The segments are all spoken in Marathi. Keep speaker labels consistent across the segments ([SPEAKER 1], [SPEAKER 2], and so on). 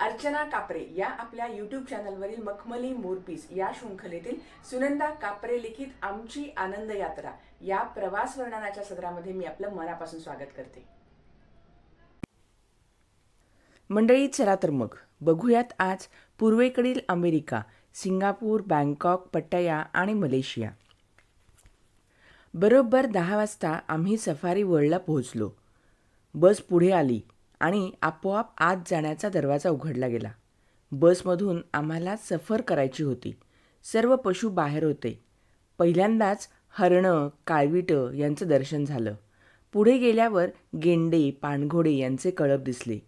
[SPEAKER 1] अर्चना कापरे या आपल्या यूट्यूब चॅनलवरील मखमली मोरपीस या शृंखलेतील सुनंदा कापरे लिखित आमची आनंद यात्रा या प्रवास वर्णनाच्या सदरामध्ये मी आपलं मनापासून स्वागत करते. मंडळी चला तर मग. बघूयात आज पूर्वेकडील अमेरिका सिंगापूर बँकॉक पट्टया आणि मलेशिया. बरोबर दहा वाजता आम्ही सफारी वर्ल्डला पोहोचलो. बस पुढे आली. आणि आपोआप आत जाण्याचा दरवाजा उघडला गेला. बसमधून आम्हाला सफर करायची होती. सर्व पशु बाहेर होते. पहिल्यांदाच हरणं काळविटं यांचं दर्शन झालं. पुढे गेल्यावर गेंडे पाणघोडे यांचे कळप दिसले.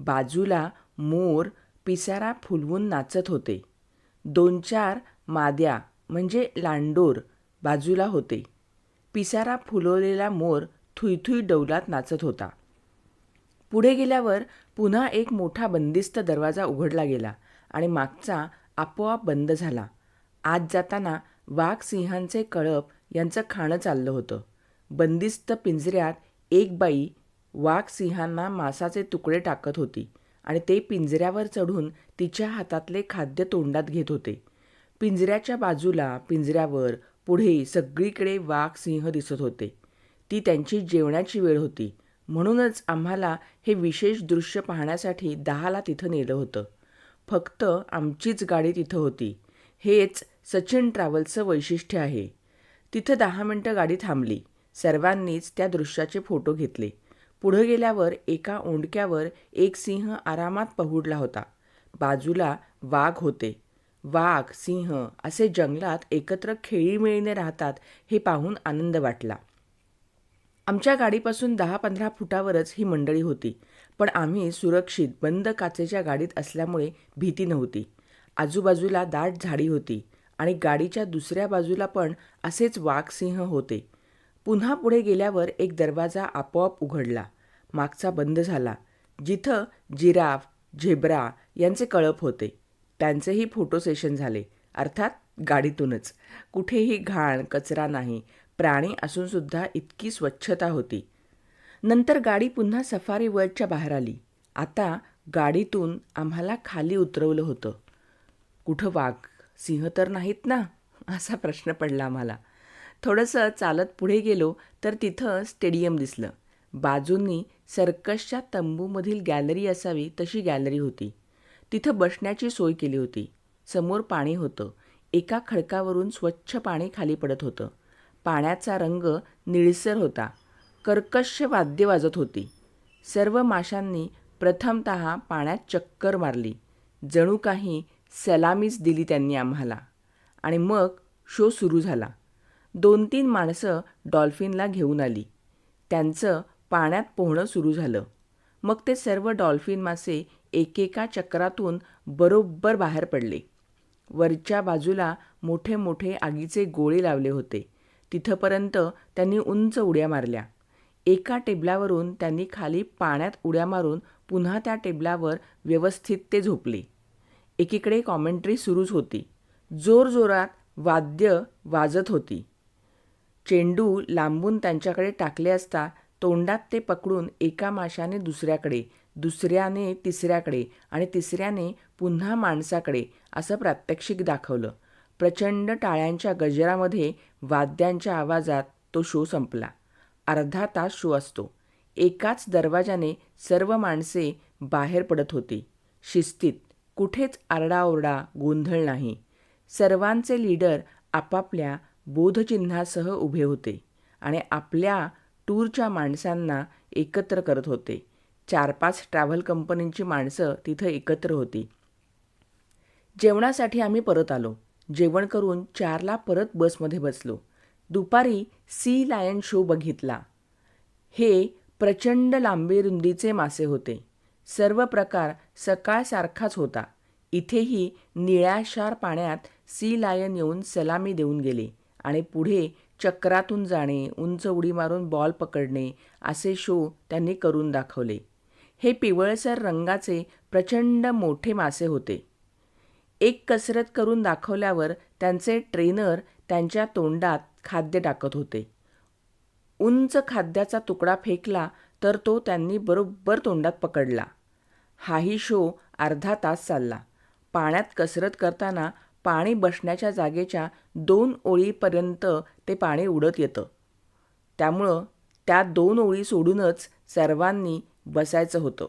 [SPEAKER 1] बाजूला मोर पिसारा फुलवून नाचत होते. दोन चार माद्या म्हणजे लांडोर बाजूला होते. पिसारा फुलवलेला मोर थुईथुई डौलात नाचत होता. पुढे गेल्यावर पुन्हा एक मोठा बंदिस्त दरवाजा उघडला गेला आणि मागचा आपोआप बंद झाला. आत जाताना वाघ सिंहांचे कळप यांचं खाणं चाललं होतं. बंदिस्त पिंजऱ्यात एक बाई वाघ सिंहांना मांसाचे तुकडे टाकत होती आणि ते पिंजऱ्यावर चढून तिच्या हातातले खाद्य तोंडात घेत होते. पिंजऱ्याच्या बाजूला पिंजऱ्यावर पुढे सगळीकडे वाघ सिंह दिसत होते. ती त्यांची जेवणाची वेळ होती. म्हणूनच आम्हाला हे विशेष दृश्य पाहण्यासाठी दहाला तिथं नेलं होतं. फक्त आमचीच गाडी तिथं होती. हेच सचिन ट्रॅव्हल्सचं वैशिष्ट्य आहे. तिथं दहा मिनटं गाडी थांबली. सर्वांनीच त्या दृश्याचे फोटो घेतले. पुढं गेल्यावर एका ओंडक्यावर एक सिंह आरामात पहुडला होता. बाजूला वाघ होते. वाघ सिंह असे जंगलात एकत्र खेळीमेळीने राहतात हे पाहून आनंद वाटला. आमच्या गाडीपासून दहा पंधरा फुटावरच ही मंडळी होती. पण आम्ही सुरक्षित बंद काचेच्या गाडीत असल्यामुळे भीती नव्हती. आजूबाजूला दाट झाडी होती आणि गाडीच्या दुसऱ्या बाजूला पण असेच वाघसिंह होते. पुन्हा पुढे गेल्यावर एक दरवाजा आपोआप उघडला. मागचा बंद झाला. जिथं जिराफ झेब्रा यांचे कळप होते. त्यांचेही फोटो सेशन झाले. अर्थात गाडीतूनच. कुठेही घाण कचरा नाही. प्राणी असूनसुद्धा इतकी स्वच्छता होती. नंतर गाडी पुन्हा सफारी वर्ल्डच्या बाहेर आली. आता गाडीतून आम्हाला खाली उतरवलं होतं. कुठं वाघ सिंह तर नाहीत ना? असा प्रश्न पडला आम्हाला. थोडंसं चालत पुढे गेलो तर तिथं स्टेडियम दिसलं. बाजूंनी सर्कसच्या तंबूमधील गॅलरी असावी तशी गॅलरी होती. तिथं बसण्याची सोय केली होती. समोर पाणी होतं. एका खडकावरून स्वच्छ पाणी खाली पडत होतं. पाण्याचा रंग निळसर होता. कर्कश वाद्य वाजत होती. सर्व माशांनी प्रथमत पाण्यात चक्कर मारली. जणू काही सलामीच दिली त्यांनी आम्हाला. आणि मग शो सुरू झाला. दोन तीन माणसं डॉल्फिनला घेऊन आली. त्यांचं पाण्यात पोहणं सुरू झालं. मग ते सर्व डॉल्फिन मासे एकेका चक्रातून बरोबर बाहेर पडले. वरच्या बाजूला मोठे मोठे आगीचे गोळे लावले होते. तिथंपर्यंत त्यांनी उंच उड्या मारल्या. एका टेबलावरून त्यांनी खाली पाण्यात उड्या मारून पुन्हा त्या टेबलावर व्यवस्थित ते झोपले. एकीकडे कॉमेंट्री सुरूच होती. जोरजोरात वाद्य वाजत होती. चेंडू लांबून त्यांच्याकडे टाकले असता तोंडात ते पकडून एका माशाने दुसऱ्याकडे दुसऱ्याने तिसऱ्याकडे आणि तिसऱ्याने पुन्हा माणसाकडे असं प्रात्यक्षिक दाखवलं. प्रचंड टाळ्यांच्या गजरामध्ये वाद्यांच्या आवाजात तो शो संपला. अर्धा तास शो असतो. एकाच दरवाजाने सर्व माणसे बाहेर पडत होती. शिस्तीत कुठेच आरडाओरडा गोंधळ नाही. सर्वांचे लीडर आपापल्या बोधचिन्हासह उभे होते आणि आपल्या टूरच्या माणसांना एकत्र करत होते. चार पाच ट्रॅव्हल कंपनींची माणसं तिथं एकत्र होती. जेवणासाठी आम्ही परत आलो. जेवण करून चारला परत बसमध्ये बसलो. दुपारी सी लायन शो बघितला. हे प्रचंड लांबी रुंदीचे मासे होते. सर्व प्रकार सकाळसारखाच होता. इथेही निळ्याशार पाण्यात सी लायन येऊन सलामी देऊन गेले आणि पुढे चक्रातून जाणे उंच उडी मारून बॉल पकडणे असे शो त्यांनी करून दाखवले. हे पिवळसर रंगाचे प्रचंड मोठे मासे होते. एक कसरत करून दाखवल्यावर त्यांचे ट्रेनर त्यांच्या तोंडात खाद्य टाकत होते. उंच खाद्याचा तुकडा फेकला तर तो त्यांनी बरोबर तोंडात पकडला. हाही शो अर्धा तास चालला. पाण्यात कसरत करताना पाणी बसण्याच्या जागेच्या दोन ओळीपर्यंत ते पाणी उडत येतं. त्यामुळं त्या दोन ओळी सोडूनच सर्वांनी बसायचं होतं.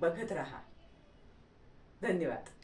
[SPEAKER 1] बघत राहा. धन्यवाद.